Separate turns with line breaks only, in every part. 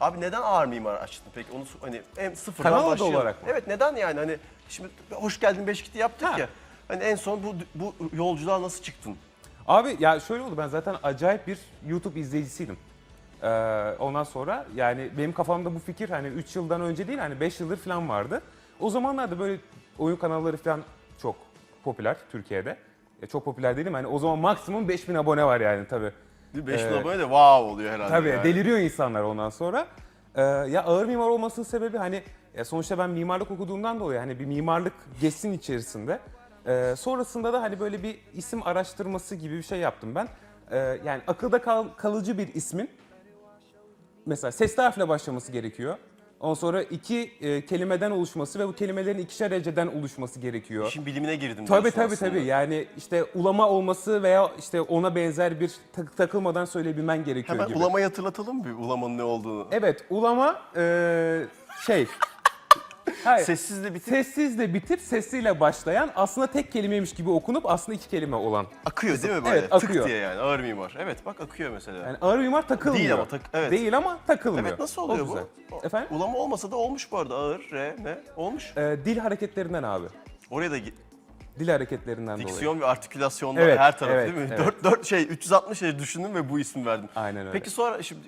Abi neden ağır mimar açtın peki? Onu hani en sıfırdan
Kanal adı
başlayalım.
olarak mı?
Evet neden yani hani şimdi hoş geldin Beşikti yaptık
Ha.
ya. Hani en son bu bu yolculuğa nasıl çıktın?
Abi ya şöyle oldu ben zaten acayip bir YouTube izleyicisiydim. Ee, ondan sonra yani benim kafamda bu fikir hani 3 yıldan önce değil hani 5 yıldır falan vardı. O zamanlarda böyle oyun kanalları falan çok popüler Türkiye'de. Ya çok popüler değilim hani o zaman maksimum 5000 abone var yani tabii.
5
Evet.
abone de wow oluyor herhalde.
Tabii
yani.
deliriyor insanlar ondan sonra. Ee, ya ağır mimar olmasının sebebi hani ya sonuçta ben mimarlık okuduğumdan dolayı hani bir mimarlık geçsin içerisinde. Ee, sonrasında da hani böyle bir isim araştırması gibi bir şey yaptım ben. Ee, yani akılda kal- kalıcı bir ismin mesela sesli harfle başlaması gerekiyor. Ondan sonra iki e, kelimeden oluşması ve bu kelimelerin ikişer heceden oluşması gerekiyor.
İşin bilimine girdim.
Tabii
diyorsun
tabii
aslında.
tabii. Yani işte ulama olması veya işte ona benzer bir tak- takılmadan söyleyebilmen gerekiyor
Hemen
gibi.
ulamayı hatırlatalım mı bir ulamanın ne olduğunu?
Evet, ulama e, şey. Hayır.
Sessizle bitip
Sessizle bitip sesiyle başlayan aslında tek kelimeymiş gibi okunup aslında iki kelime olan.
akıyor değil mi böyle?
Evet,
Tık
akıyor.
diye yani ağır mimar. Evet bak akıyor mesela.
Yani ağır mimar takılmıyor.
Değil ama tak- evet.
Değil ama takılmıyor.
evet nasıl
O
oluyor
güzel.
bu? O-
Efendim?
Ulama olmasa da olmuş bu arada ağır, re, ne? Olmuş.
E, dil hareketlerinden abi.
Oraya da gi-
Dil hareketlerinden dolayı.
diksiyon ve artikülasyonda
Evet,
her taraf
evet,
değil mi?
evet.
4 4 şey 360 şey düşündün ve bu isim verdin.
Aynen öyle.
Peki sonra şimdi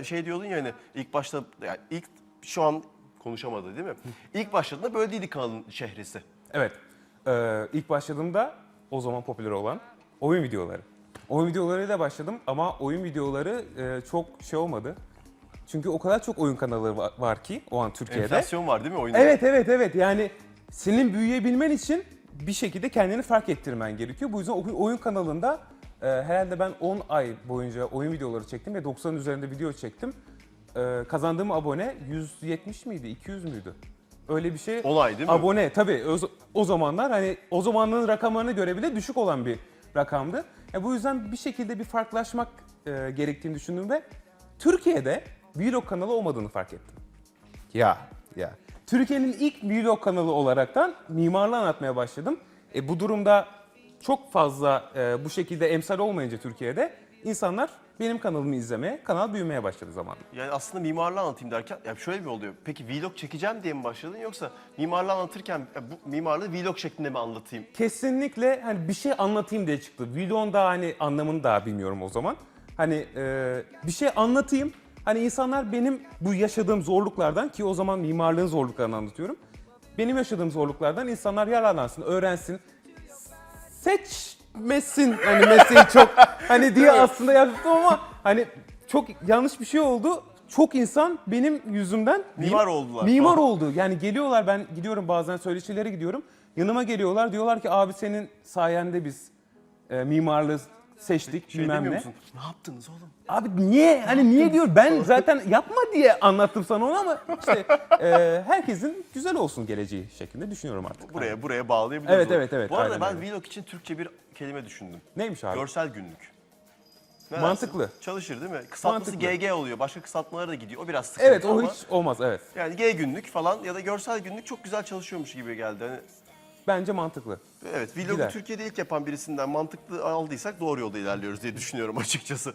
e, şey diyordun ya hani ilk başta yani ilk şu an konuşamadı değil mi? İlk başladığında böyle değildi kanalın şehresi.
Evet. Ee, ilk başladığımda o zaman popüler olan oyun videoları. Oyun videolarıyla başladım ama oyun videoları e, çok şey olmadı. Çünkü o kadar çok oyun kanalları va- var ki o an Türkiye'de.
Enflasyon var değil mi oyunda?
Evet evet evet yani senin büyüyebilmen için bir şekilde kendini fark ettirmen gerekiyor. Bu yüzden oyun- oyun kanalında e, herhalde ben 10 ay boyunca oyun videoları çektim ve 90'ın üzerinde video çektim. E, kazandığım abone 170 miydi 200 müydü? Öyle bir şey.
10 ay değil mi?
Abone tabii o, o zamanlar hani o zamanın rakamlarına göre bile düşük olan bir rakamdı. Ya bu yüzden bir şekilde bir farklılaşmak e, gerektiğini düşündüm ve Türkiye'de vlog kanalı olmadığını fark ettim. Ya ya. Türkiye'nin ilk vlog kanalı olaraktan mimarlığı anlatmaya başladım. E, bu durumda çok fazla e, bu şekilde emsal olmayınca Türkiye'de insanlar benim kanalımı izlemeye, kanal büyümeye başladı zamanla.
Yani aslında mimarlığı anlatayım derken ya şöyle mi oluyor? Peki vlog çekeceğim diye mi başladın yoksa mimarlığı anlatırken ya bu mimarlığı vlog şeklinde mi anlatayım?
Kesinlikle hani bir şey anlatayım diye çıktı. Vlogun da hani anlamını da bilmiyorum o zaman. Hani e, bir şey anlatayım. Hani insanlar benim bu yaşadığım zorluklardan ki o zaman mimarlığın zorluklarını anlatıyorum. Benim yaşadığım zorluklardan insanlar yararlansın, öğrensin. Seçmesin hani mesleği çok hani diye aslında yaptım ama hani çok yanlış bir şey oldu. Çok insan benim yüzümden
Mimar oldular.
Mimar oldu. Yani geliyorlar ben gidiyorum bazen söyleşilere gidiyorum. Yanıma geliyorlar diyorlar ki abi senin sayende biz e, mimarlığı seçtik
Şey
bilmem ne.
Ne yaptınız oğlum?
Abi niye? Hani niye diyor? Ben zaten yapma diye anlattım sana onu ama işte e, herkesin güzel olsun geleceği şeklinde düşünüyorum artık.
Buraya buraya bağlayabiliriz.
Evet,
onu.
evet, evet,
Bu arada
aynen
ben vlog için Türkçe bir kelime düşündüm.
Neymiş abi?
Görsel günlük. Ne
Mantıklı.
dersin? Çalışır değil mi? Kısaltması
Mantıklı.
GG oluyor. Başka kısaltmalara da gidiyor. O biraz sıkıntı
Evet o
ama
hiç olmaz evet.
yani G günlük falan ya da görsel günlük çok güzel çalışıyormuş gibi geldi. Hani
Bence mantıklı.
evet, vlogu
Gider.
Türkiye'de ilk yapan birisinden mantıklı aldıysak doğru yolda ilerliyoruz diye düşünüyorum açıkçası.